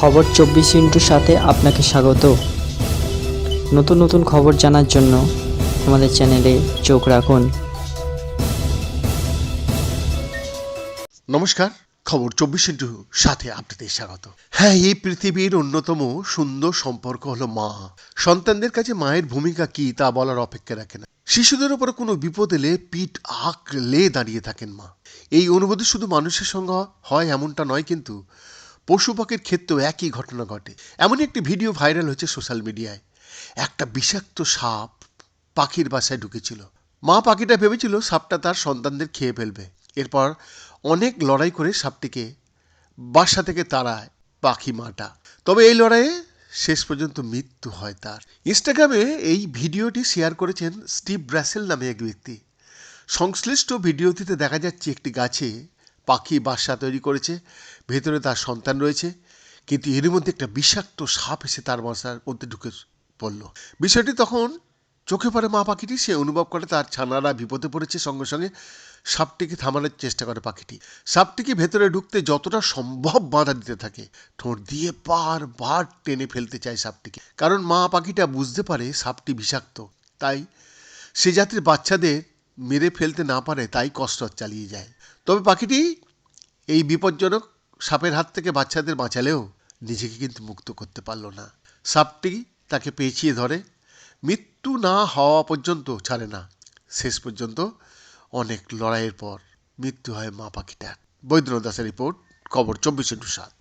খবর চব্বিশ ইন্টুর সাথে আপনাকে স্বাগত। নতুন নতুন খবর জানার জন্য আমাদের চ্যানেলে চোখ রাখুন। নমস্কার, খবর চব্বিশ ইন্টু সাথে আপনাদের স্বাগত। হ্যাঁ এই পৃথিবীর অন্যতম সুন্দর সম্পর্ক হলো মা। সন্তানদের কাছে মায়ের ভূমিকা কি তা বলার অপেক্ষা রাখে না শিশুদের উপরে কোনো বিপদ এলে পিঠ আঁকলে দাঁড়িয়ে থাকেন মা। এই অনুভূতি শুধু মানুষের সঙ্গে হয় এমনটা নয় কিন্তু পশু পাখির ক্ষেত্রেও একই ঘটনা ঘটে। এমনই একটি ভিডিও ভাইরাল হয়েছে সোশ্যাল মিডিয়ায়। একটা বিষাক্ত সাপ পাখির বাসায় ঢুকেছিল। মা পাখিটা ভেবেছিল সাপটা তার সন্তানদের খেয়ে ফেলবে। এরপর অনেক লড়াই করে সাপটিকে বাসা থেকে তাড়ায় পাখি মাটা। তবে এই লড়াইয়ে শেষ পর্যন্ত মৃত্যু হয় তার। ইনস্টাগ্রামে এই ভিডিওটি শেয়ার করেছেন স্টিভ ব্রাসেল নামে এক ব্যক্তি। সংশ্লিষ্ট ভিডিওটিতে দেখা যাচ্ছে একটি গাছে পাখি বাসা তৈরি করেছে, ভেতরে তার সন্তান রয়েছে, কিন্তু এর মধ্যে একটা বিষাক্ত সাপ এসে তার বাসার মধ্যে ঢুকে পড়ল। বিষয়টি তখন চোখে পড়ে মা পাখিটি, সে অনুভব করে তার ছানারা বিপদে পড়েছে, সঙ্গে সঙ্গে সাপটিকে থামানোর চেষ্টা করে পাখিটি। সাপটিকে ভেতরে ঢুকতে যতটা সম্ভব বাধা দিতে থাকে, ঠোঁট দিয়ে বারবার টেনে ফেলতে চায় সাপটিকে। কারণ মা পাখিটা বুঝতে পারে সাপটি বিষাক্ত, তাই সে জাতির বাচ্চাদের মেরে ফেলতে না পারে, তাই কষ্ট চালিয়ে যায়। তবে পাখিটি এই বিপজ্জনক সাপের হাত থেকে বাচ্চাদের বাঁচালেও নিজেকে কিন্তু মুক্ত করতে পারল না। সাপটি তাকে পেঁচিয়ে ধরে। মৃত্যু না হওয়া পর্যন্ত ছাড়ে না। শেষ পর্যন্ত অনেক লড়াইয়ের পর মৃত্যু হয় মা পাখিটার। বৈদ্যনাথ দাসের রিপোর্ট, খবর চব্বিশ ইন্টু সাত।